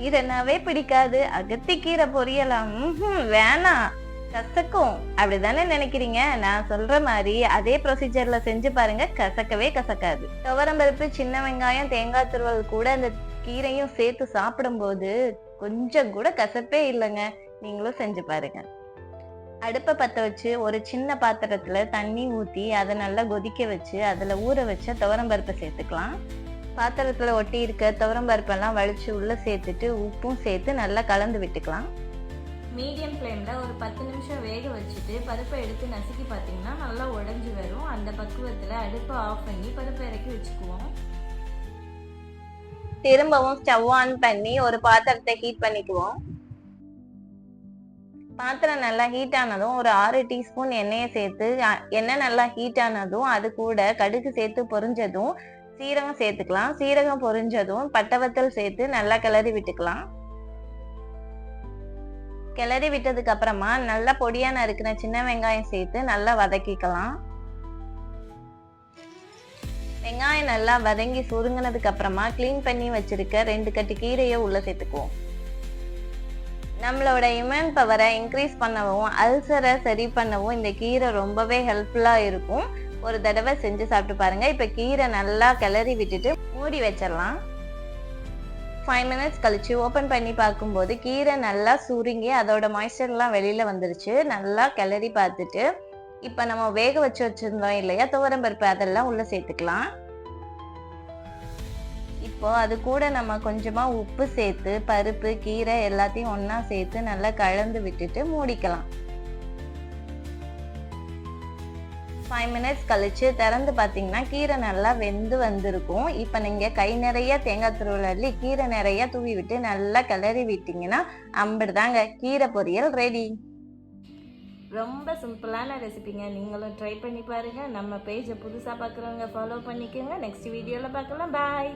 கீரைனாவே பிடிக்காது. அகத்தி கீரை பொரியலாம். வேணாம். கசக்கும். அப்படிதானே நினைக்கிறீங்க? நான் சொல்ற மாதிரி அதே ப்ரொசீஜர்ல செஞ்சு பாருங்க கசக்கவே கசக்காது. துவரம்பருப்பு சின்ன வெங்காயம் தேங்காய் துருவல் கூட அந்த கீரையும் சேர்த்து சாப்பிடும்போது கொஞ்சம் கூட கசப்பே இல்லைங்க. நீங்களும் செஞ்சு பாருங்க. அடுப்பை பற்ற வச்சு ஒரு சின்ன பாத்திரத்துல தண்ணி ஊற்றி அதை நல்லா கொதிக்க வச்சு அதில் ஊற வச்ச துவரம்பருப்பை சேர்த்துக்கலாம். பாத்திரத்தில் ஒட்டி இருக்க துவரம்பருப்பெல்லாம் வலிச்சு உள்ளே சேர்த்துட்டு உப்பும் சேர்த்து நல்லா கலந்து விட்டுக்கலாம். மீடியம் ஃப்ளேமில் ஒரு பத்து நிமிஷம் வேக வச்சுட்டு பருப்பை எடுத்து நசுக்கி பார்த்தீங்கன்னா நல்லா உடஞ்சி வரும். அந்த பக்குவத்தில் அடுப்பை ஆஃப் பண்ணி பருப்பை இறக்கி வச்சுக்குவோம். திரும்பவும் ஸ்டவ் ஆன் பண்ணி ஒரு பாத்திரத்தை ஹீட் பண்ணிக்குவோம். பாத்திரம் நல்லா ஹீட் ஆனதும் ஒரு ஆறு டீஸ்பூன் எண்ணெயை சேர்த்து எண்ணெய் நல்லா ஹீட் ஆனதும் அது கூட கடுகு சேர்த்து பொரிஞ்சதும் சீரகம் சேர்த்துக்கலாம். சீரகம் பொரிஞ்சதும் பட்டவத்தல் சேர்த்து நல்லா கிளறி விட்டுக்கலாம். கிளறி விட்டதுக்கு அப்புறமா நல்லா பொடியா நறுக்கின சின்ன வெங்காயம் சேர்த்து நல்லா வதக்கிக்கலாம். வெங்காயம் நல்லா வதங்கி சுருங்கினதுக்கு அப்புறமா க்ளீன் பண்ணி வச்சிருக்க ரெண்டு கட்டு கீரையை உள்ள சேர்த்துக்குவோம். நம்மளோட இம்யூன் பவரை இன்க்ரீஸ் பண்ணவும் அல்சரை சரி பண்ணவும் இந்த கீரை ரொம்பவே ஹெல்ப்ஃபுல்லா இருக்கும். ஒரு தடவை செஞ்சு சாப்பிட்டு பாருங்க. இப்போ கீரை நல்லா கிளறி விட்டுட்டு மூடி வச்சிடலாம். ஃபைவ் மினிட்ஸ் கழிச்சு ஓப்பன் பண்ணி பார்க்கும்போது கீரை நல்லா சுருங்கி அதோட மாய்ஸ்டர்லாம் வெளியில் வந்துருச்சு. நல்லா கிளறி பார்த்துட்டு இப்போ நம்ம வேக வச்சு வச்சுருந்தோம் இல்லையா? துவரம்பருப்பு அதெல்லாம் உள்ளே சேர்த்துக்கலாம். இப்போ அது கூட நம்ம கொஞ்சமாக உப்பு சேர்த்து பருப்பு கீரை எல்லாத்தையும் ஒன்றா சேர்த்து நல்லா கலந்து விட்டுட்டு மூடிக்கலாம். ஃபைவ் மினிட்ஸ் கழித்து திறந்து பார்த்தீங்கன்னா கீரை நல்லா வெந்து வந்திருக்கும். இப்போ நீங்கள் கை நிறைய தேங்காய் திருவள்ளி அள்ளி கீரை நிறைய தூவி விட்டு நல்லா கிளறி விட்டீங்கன்னா அம்பிடுதாங்க கீரை பொரியல் ரெடி ரொம்ப சிம்பிளான ரெசிபிங்க நீங்களும் ட்ரை பண்ணி பாருங்கள் நம்ம பேஜை புதுசாக பார்க்குறவங்க ஃபாலோ பண்ணிக்கோங்க. நெக்ஸ்ட் வீடியோவில் பார்க்கலாம். பாய்